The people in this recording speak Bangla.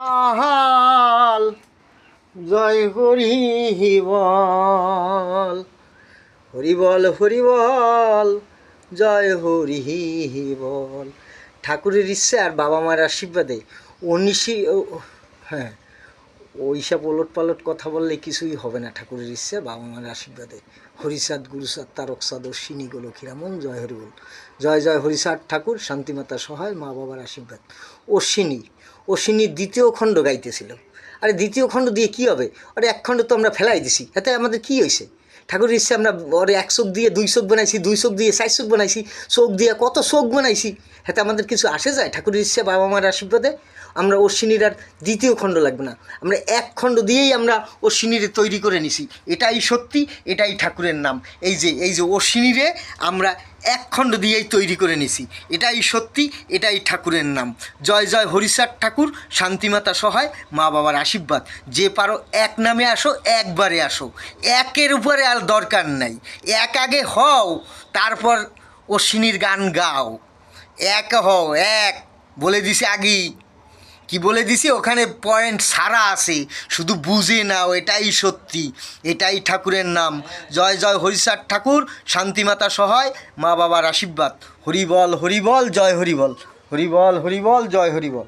আহাল, জয় হরি বল। হরি বল হরি বল, জয় হরি বল। ঠাকুরের ইচ্ছে আর বাবা মায়ের আশীর্বাদে উনিশি হ্যাঁ। ওইসব ওলট পালট কথা বললে কিছুই হবে না ঠাকুরের ইচ্ছে বাবা মার আশীর্বাদে। হরিষাদ গুরুসাদ, তারকসাদ অশ্বিনী গোলক্ষীরামন জয় হরি বল জয় জয় হরিষাদ ঠাকুর, শান্তিমাতা সহায় মা বাবার আশীর্বাদ অশ্বিনী অশ্বিনী দ্বিতীয় খণ্ড গাইতেছিল। আরে দ্বিতীয় খণ্ড দিয়ে কি হবে? আরে এক খণ্ড তো আমরা ফেলাই দিছি, এতে আমাদের কি হয়েছে ঠাকুরের ইচ্ছে, আমরা ওর এক চোখ দিয়ে দুই শোক বানাইছি, দুই শোক দিয়ে চার চোখ বানাইছি শোক দিয়ে কত শোক বানাইছি, হাতে আমাদের কিছু আসে যায়? ঠাকুরের ইচ্ছে, বাবা মার আশীর্বাদে আমরা অশ্বিনীর আর দ্বিতীয় খণ্ড লাগবে না। আমরা এক খণ্ড দিয়েই আমরা অশ্বিনীরে তৈরি করে নিছি। এটাই সত্যি, এটাই ঠাকুরের নাম। এই যে এই যে অশ্বিনীরে আমরা এক খণ্ড দিয়েই তৈরি করে নিছি। এটাই সত্যি, এটাই ঠাকুরের নাম। জয় জয় হরিচাঁদ ঠাকুর, শান্তিমাতা সহায়, মা বাবার আশীর্বাদ। যে পারো এক নামে আসো, একবারে আসো। একের উপরে আর দরকার নাই। এক আগে হও, তারপর অশ্বিনীর গান গাও। এক হও, এক, বলে দিছে আগেই। কি বলে দিছি? ওখানে পয়েন্ট সারা আছে। শুধু বুঝে নাও, এটাই সত্যি, এটাই ঠাকুরের নাম। জয় জয় হরিষার ঠাকুর, শান্তিমাতা সহায় মা বাবার আশীর্বাদ। হরিবল হরিবল, জয় হরিবল। হরিবল হরিবল, জয় হরিবল।